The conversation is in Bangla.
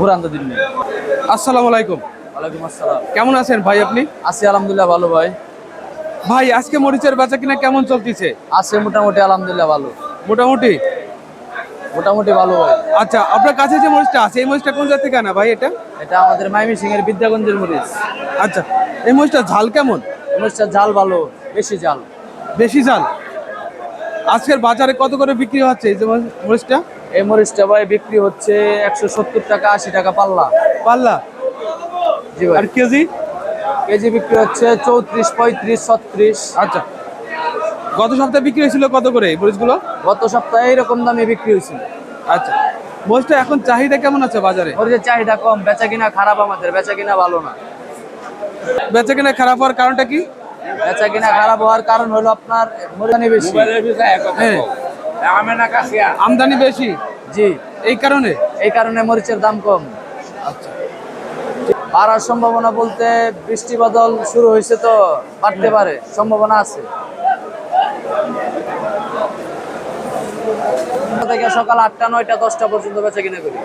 ঘুরান তো দিন আসসালামু আলাইকুম। ওয়ালাইকুম আসসালাম। কেমন আছেন ভাই আপনি? আছি আলহামদুলিল্লাহ ভালো ভাই। ভাই আজকে মরিচের বেচা কিনা কেমন চলতেছে? আছে মোটামুটি আলহামদুলিল্লাহ ভালো। মোটামুটি? মোটামুটি ভালো ভাই। আচ্ছা আপনার কাছে যে মরিচটা আছে এই মরিচটা কোন জায়গা থেকে আনা ভাই এটা? এটা আমাদের মাইমি সিং এর বিদ্যাগঞ্জের মরিচ। আচ্ছা এই মরিচটা ঝাল কেমন? মরিচটা ঝাল ভালো বেশি ঝাল। বেশি ঝাল? আজকের বাজারে কত করে বিক্রি হচ্ছে এই যে মরিচটা? এই মরিচটা ভাই বিক্রি হচ্ছে একশো সত্তর টাকা আশি টাকা পাল্লা। পাল্লা? জি ভাই। আর কেজি? কেজি বিক্রি হচ্ছে চৌত্রিশ পঁয়ত্রিশ ছত্রিশ। আচ্ছা। গত সপ্তাহে বিক্রি হয়েছিল কত করে এই মরিচগুলো? গত সপ্তাহে এরকম দামে বিক্রি হয়েছিল। আচ্ছা। মরিচটা এখন চাহিদা কেমন আছে বাজারে? মরিচের চাহিদা কম বেচা কিনা খারাপ আমাদের বেচা কিনা ভালো না। বেচা কিনা খারাপ হওয়ার কারণটা কি? বেচা কিনা খারাপ হওয়ার কারণ হলো আপনার মরিদানি বেশি। হ্যাঁ। আমদানি বেশি? জি। এই কারণে? এই কারণে মরিচের দাম কম। বাড়ার সম্ভাবনা বলতে বৃষ্টি বাদল শুরু হয়েছে তো বাড়তে পারে সম্ভাবনা আছে। থেকে সকাল আটটা নয়টা দশটা পর্যন্ত বেচা কিনা করি।